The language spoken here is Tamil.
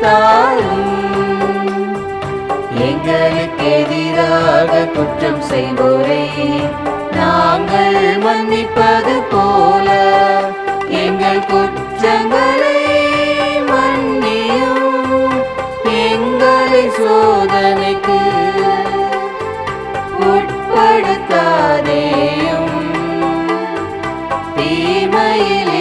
எங்களுக்கு எங்களுக்கு எதிராக குற்றம் செய்வோரை. நாங்கள் மன்னிப்பது போல. எங்கள் குற்றங்களை மன்னியும் எங்களை சோதனைக்கு உட்படுத்தாதேயும். தீமையிலே